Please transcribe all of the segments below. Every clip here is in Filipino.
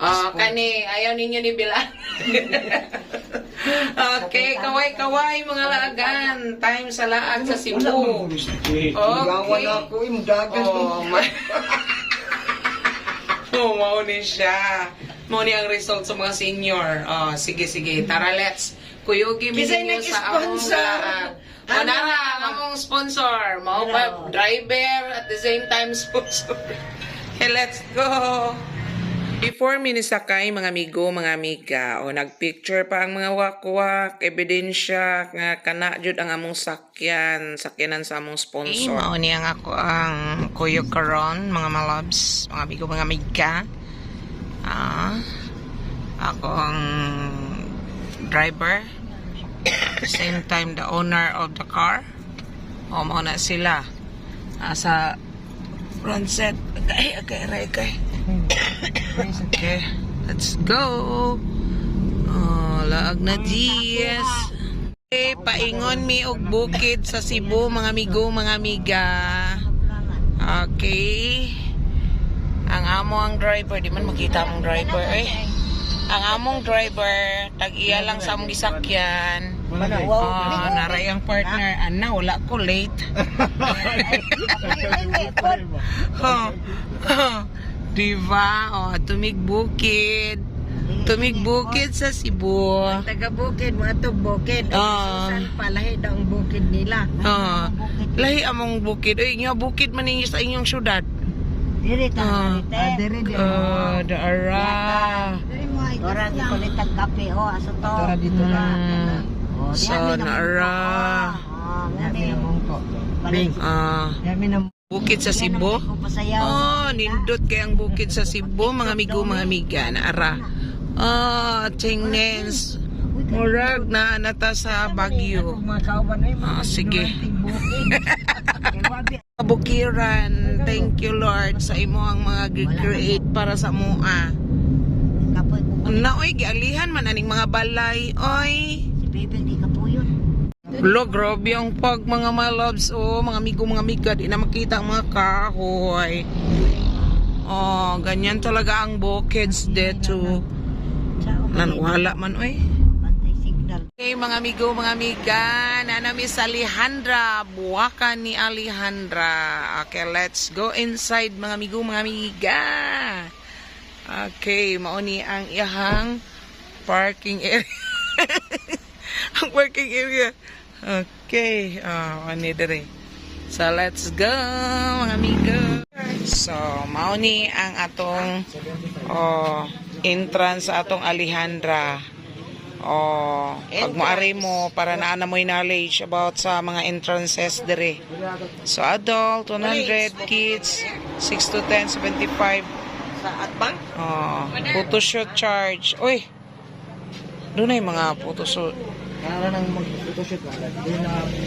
Oh, kani, ayaw ninyo ni Bilan. okay, kaway-kaway mga laagan. Time sa laag sa Cebu. Okay. Gawan ako, yung. Oh, ma- oh, mao ni siya. Mao ni ang result sa mga senior. Oh, sige, sige. Tara, let's. Kuyugi mi ninyo sa among laag. O nara, ang among sponsor. Mao pa driver at the same time sponsor. Okay, let's go. Before mi nisakay mga amigo, mga amiga, o nagpicture pa ang mga wakwak, ebidensya nga kana jud ang among sakyan, sakyanan sa among sponsor. mao ni ang ako ang kuyo karon, mga malabs, mga amigo, mga amiga. Ah, ako ang driver. Same time the owner of the car. O mao na sila. Asa front set. Okay, okay, okay. Okay, let's go. Oh, laag na Diyes. Okay, paingon mi og bukid sa Cebu, mga amigo, mga amiga. Okay. Ang amo ang driver, di man makita ang driver eh. Ang among driver, tag-iya lang sa among gisakyan. Oh, naray ang partner. Ana, wala ko late. oh, oh, diba? Oh, tumig bukid. Tumig bukid sa Cebu. Taga bukid, mga to bukid. Ah. Susan palahi daw ang bukid nila. Oh, lahi among bukid. Uy, nga bukid man ninyo sa inyong syudad. Diri ta, Ah. ah, diri diri. Uh, daara. Ora di ko litag kape o aso to. Ora dito Mm. So, naara. Oh, ngani mong ko. Bing. Ah, Yami na bukid sa Cebu. Oh, nindot kay ang bukid sa Cebu, mga amigo, mga amiga, naara. Ah, tingnens. Murag na nata sa Baguio. Ah, sige. Kabukiran, thank you Lord sa imo ang mga gi-create para sa mua. Kapoy ko. Na oy, gialihan man aning mga balay, oy. Si Bebe di kapuyon. Lo, grabe ang pag mga my loves, oh, mga amigo, mga amiga, di na makita ang mga kahoy. Oh, ganyan talaga ang bukids dito. Nan, wala man, oy. Pantay signal. Okay, mga amigo, mga amiga, nanami sa Alejandra, buwakan ni Alejandra. Okay, let's go inside, mga amigo, mga amiga. Okay, mauni ang ihang parking area. ang parking area. Okay, oh, ani dere. So, let's go, mga amigo. So, mauni ang atong oh, entrance sa atong Alejandra. Oh, pag moari mo para naana mo knowledge about sa mga entrances dire. So adult 100 kids 6 to 10 75. Sa atbang? Oh, photoshoot charge. Uy. Doon yung mga photoshoot. Kaya nang mag-photoshoot na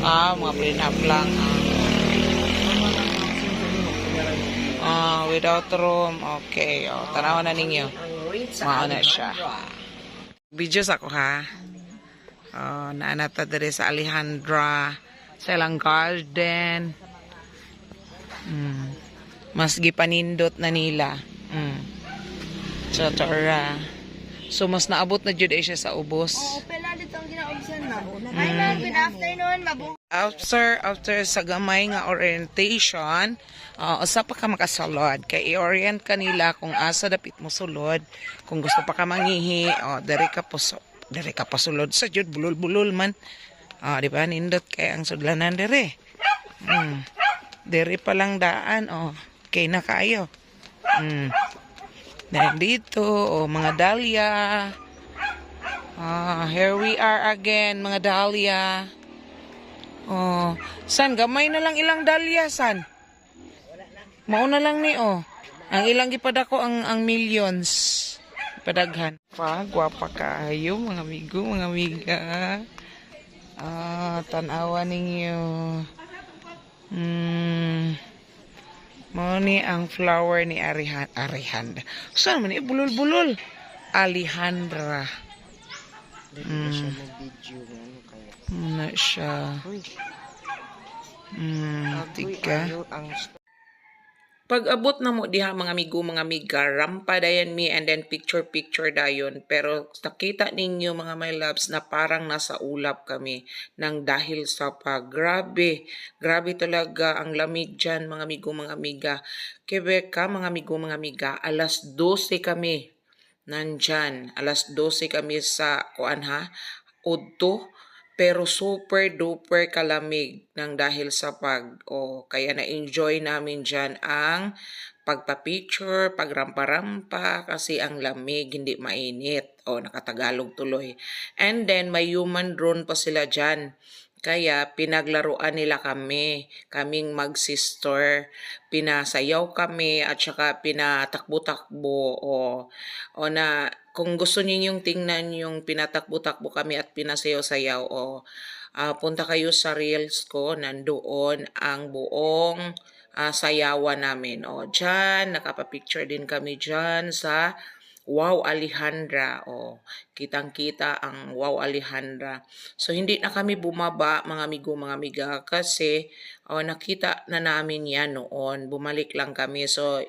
Ah, mga prenup lang. Ah, without room. Okay. Oh, tanawan na ninyo. Mao na siya. Videos ako ha. Oh, naanata dere sa Alejandra. Sa ilang garden. Mm. Mas gipanindot na nila. Mm. Tara. So, mas naabot na jud siya sa ubos. Pela dito ang ginaobsan na. Hi ma'am, good afternoon. Mabu after after sa gamay nga orientation uh, usa pa ka makasulod. Kay i-orient kanila kung asa dapit mo sulod. Kung gusto pa ka mangihi oh diri ka puso diri ka pasulod sa jud. Bulol-bulol man. Ah di ba? Nindot kay ang sudlanan diri. Mm. diri pa lang daan oh kay na kayo. Mm. Dahil dito oh mga dahlia ah here we are again mga dahlia Oh, san gamay na lang ilang dalya san? Mao na lang ni oh. Ang ilang gipadako ang ang millions. Padaghan. Pa, gwapa kayo mga amigo, mga amiga. Ah, tanawa ninyo. Hmm. Mao ni ang flower ni Arihan Arihanda. Saan man ni bulol-bulol? Alejandra. Mm. Muna siya. Mm, tiga. ang Pag abot na mo diha mga amigo, mga amiga, rampa dayan mi and then picture picture dayon. Pero nakita ninyo mga my loves na parang nasa ulap kami nang dahil sa pag. Grabe, grabe talaga ang lamig dyan mga amigo, mga amiga. Quebeca, mga amigo, mga amiga, alas 12 kami nandyan. Alas 12 kami sa kuan ha, Udto. Pero super duper kalamig ng dahil sa pag o kaya na enjoy namin diyan ang pagpa-picture, pagrampa-rampa kasi ang lamig, hindi mainit. O nakatagalog tuloy. And then may human drone pa sila diyan. Kaya pinaglaruan nila kami, kaming mag-sister. Pinasayaw kami at saka pinatakbo-takbo o, o na kung gusto niyo yung tingnan yung pinatakbo-takbo kami at pinasayaw-sayaw o ah, punta kayo sa reels ko, nandoon ang buong ah, sayawan namin. O dyan, nakapapicture din kami dyan sa Wow Alejandra. O, kitang-kita ang Wow Alejandra. So, hindi na kami bumaba, mga amigo, mga amiga, kasi o, nakita na namin yan noon. Bumalik lang kami. So,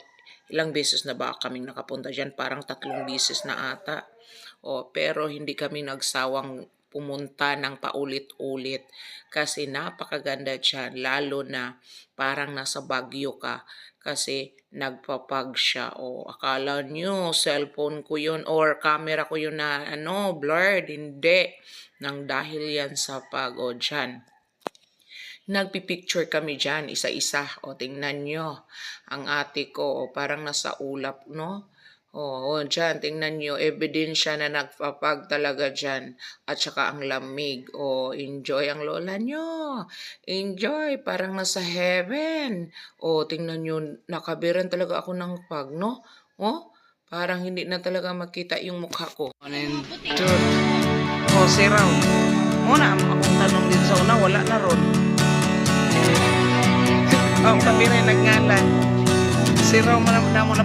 ilang beses na ba kaming nakapunta dyan? Parang tatlong beses na ata. O, pero hindi kami nagsawang pumunta ng paulit-ulit kasi napakaganda dyan lalo na parang nasa Baguio ka kasi nagpapag siya o akala nyo cellphone ko yun or camera ko yun na ano blurred hindi nang dahil yan sa pag o dyan nagpipicture kami dyan, isa-isa. O, tingnan nyo. Ang ate ko, o, parang nasa ulap, no? O, o, dyan, tingnan nyo. Ebidensya na nagpapag talaga dyan. At saka ang lamig. O, enjoy ang lola nyo. Enjoy. Parang nasa heaven. O, tingnan nyo. Nakabiran talaga ako ng pag, no? O, parang hindi na talaga makita yung mukha ko. Ano? O, siraw. Muna, akong tanong din sa una, wala na ron. Oh, kami rin nagngalan. Si Raw mo na, na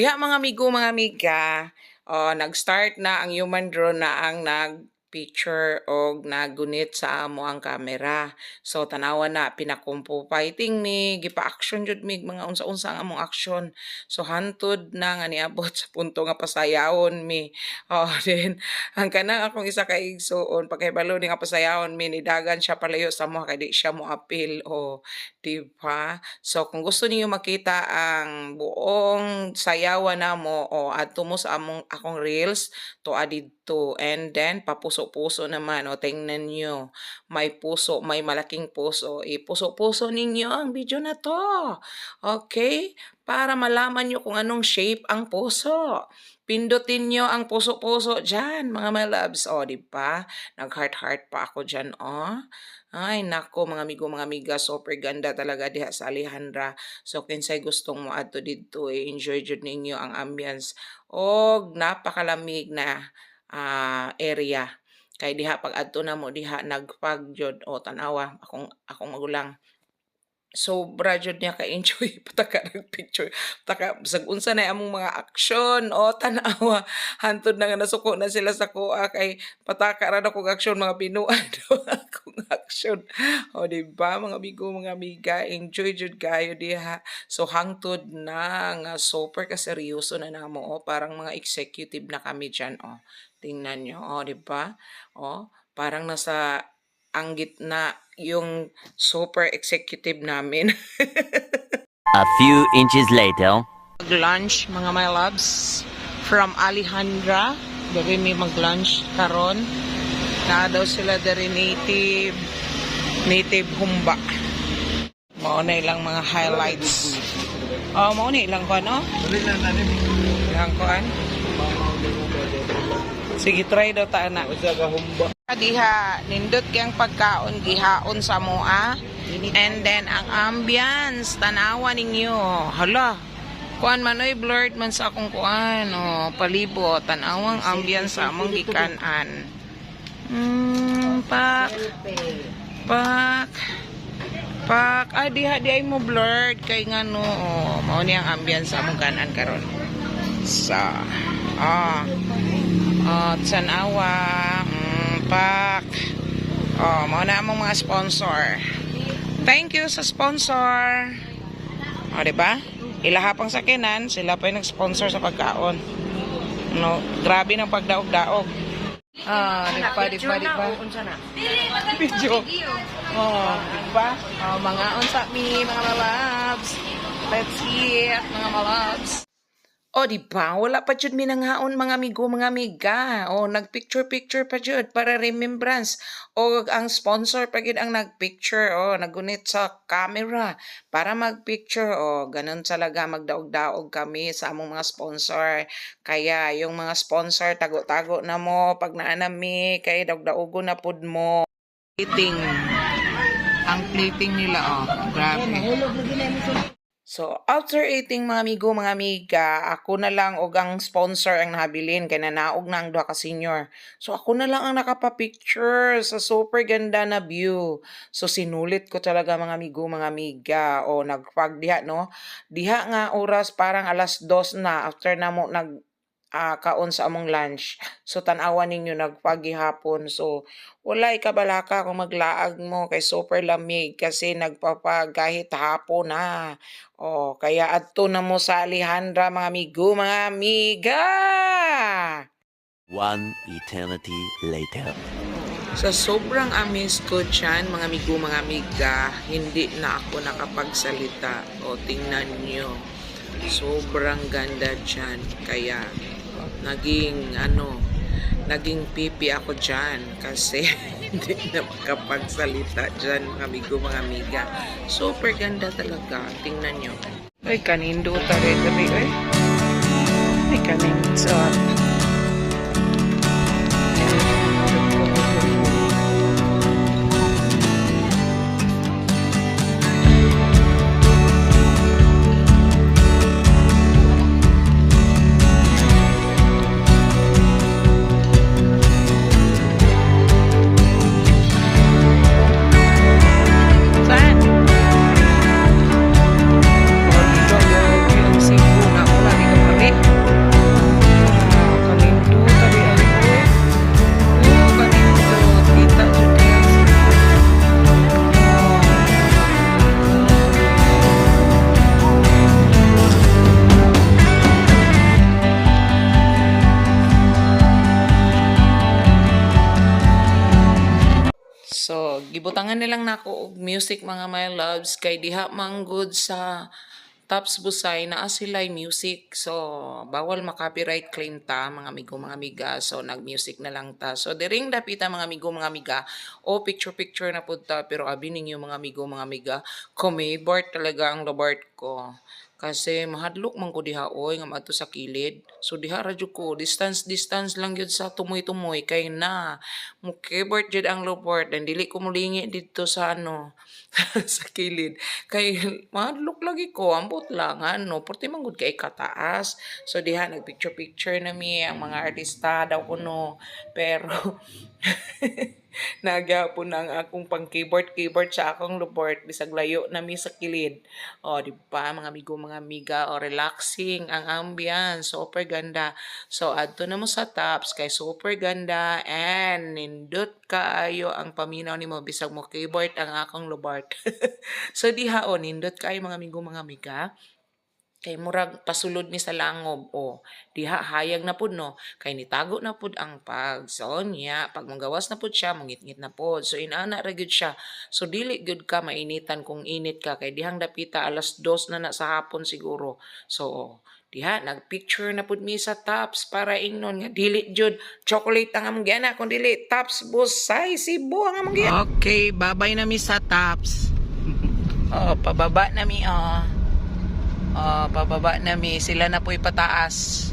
Diha mga amigo, mga amiga, oh, nag-start na ang human drone na ang nag picture o nagunit sa amo ang camera. So tanawa na pinakumpo fighting ni gipa-action jud mig mga unsa-unsa ang among action. So hantod na nga niabot sa punto nga pasayawon mi. Oh, then ang kanang akong isa ka igsoon pagkahibalo ni nga pasayawon mi nidagan siya palayo sa mo kay di siya mo appeal o di ba? So kung gusto niyo makita ang buong sayawan namo o adto mo sa among akong reels to adidto and then papuso-puso naman o tingnan nyo may puso may malaking puso ipuso-puso ninyo ang video na to okay para malaman nyo kung anong shape ang puso pindutin nyo ang puso-puso dyan mga my loves o di ba nag heart heart pa ako dyan o ay, nako mga amigo, mga amiga, super ganda talaga diha sa Alejandra. So, kinsay gustong mo adto dito, eh, enjoy jud ninyo ang ambience. Og napakalamig na ah, area. Kay diha pag adto na mo diha nagpagjod o tanawa akong akong magulang sobra jud niya ka-enjoy. Pataka ng picture pataka bisag unsa na among mga aksyon. O tanawa. Hantod na nga nasuko na sila sa kuha. Kay pataka ra kong aksyon mga binuan. Akong aksyon. O di ba mga amigo mga amiga enjoy jud kayo diha. So hangtod na nga super ka seryoso na namo. O parang mga executive na kami diyan o tingnan nyo. O di ba o parang nasa ang gitna yung super executive namin. A few inches later. Mag-lunch, mga my loves, from Alejandra. Dari may mag-lunch karon. Na daw sila dari native, native humba. Mao na ilang mga highlights. Oh, mao na ilang ko, no? Ilang ko, an? Sige, try daw ta na. Diha, nindot kayang pagkaon, gihaon sa moa. And then, ang ambience, tanawa ninyo. Hala, kuan man oy blurred man sa akong kuan. O, palibot, tanawang ambience sa among gikanan. Hmm, pak, pak, pak. Ah, diha, di ay mo blurred. Kay nga no, o, mao ni ang ambience sa among kanan karon. Sa, ah, oh, tanawa, mm, pak. Oh, mao na among mga sponsor. Thank you sa sponsor. O, di ba? Ilahapang sakinan, sila pa yung nag-sponsor sa pagkaon. No, grabe ng pagdaog-daog. Ah, di ba, di ba, di ba? Video. Oh, di ba? Oh, mga unsa mi, mga malabs. Let's eat, mga malabs. O, di ba? Wala pa jud minanghaon mga amigo, mga amiga. O, nagpicture-picture pa jud para remembrance. O, ang sponsor pa gid ang nagpicture. O, nagunit sa camera para magpicture. O, ganun talaga magdaog-daog kami sa among mga sponsor. Kaya, yung mga sponsor, tago-tago na mo. Pag naanami, kay daog-daogo na pud mo. Plating. Ang plating nila, oh. Grabe. So, after eating mga amigo, mga amiga, ako na lang og ang sponsor ang nahabilin kay nanaog na ang duha ka senior. So, ako na lang ang nakapapicture sa super ganda na view. So, sinulit ko talaga mga amigo, mga amiga. O, nagpag diha, no? Diha nga oras parang alas dos na after na mo nag ah, kaon sa among lunch. So, tanawan ninyo nagpagihapon. So, wala ikabalaka kung maglaag mo kay super lamig kasi nagpapagahit hapon na. Oh, kaya adto na mo sa Alejandra mga amigo, mga amiga. One eternity later. Sa sobrang amis ko dyan, mga amigo, mga amiga, hindi na ako nakapagsalita. O, tingnan nyo. Sobrang ganda dyan. Kaya, naging, ano, naging pipi ako dyan. Kasi, hindi na makapagsalita dyan, mga amigo, mga amiga. Super ganda talaga. Tingnan nyo. Ay, kanindo tari tari, ay. Ay, kanindo. Saan? Gibutangan nilang nako og music mga my loves kay diha man good sa Tops Busay na sila'y music. So, bawal ma-copyright claim ta, mga amigo, mga amiga. So, nag-music na lang ta. So, diring dapita, mga amigo, mga amiga. O, picture-picture na po ta. Pero abi ninyo, mga amigo, mga amiga. Kumibart talaga ang labart ko. Kasi mahadlok man ko diha oy nga madto sa kilid. So diha radyo ko distance distance lang gyud sa tumoy-tumoy kay na keyboard jud ang luport dan dili ko mulingi dito sa ano sa kilid. Kay mahadlok lagi ko ambot lang ano porti man gud kay kataas. So diha nagpicture picture na mi ang mga artista daw kuno pero Nagyapon ang akong pang keyboard keyboard sa akong luport bisag layo na mi sa kilid. O di ba mga amigo mga amiga o relaxing ang ambience super ganda. So adto na mo sa tops kay super ganda and nindot kaayo ang paminaw nimo bisag mo keyboard ang akong luport. so diha o nindot kaayo mga amigo mga amiga kay murag pasulod ni sa langob o diha hayag na pud no? Kay nitago na pud ang pag so niya pag manggawas na pud siya mangit-ngit na pud. So inana ra gyud siya. So dili gyud ka mainitan kung init ka. Kay dihang dapita alas dos na na sa hapon siguro. So diha nagpicture na pud mi sa tops para ingnon nga dili jud chocolate ang among giana kun dili tops busay sibo ang among giana. Okay babay na mi sa tops oh pababa na mi oh Ah, uh, pababa na mi sila na po ipataas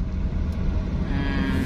hmm.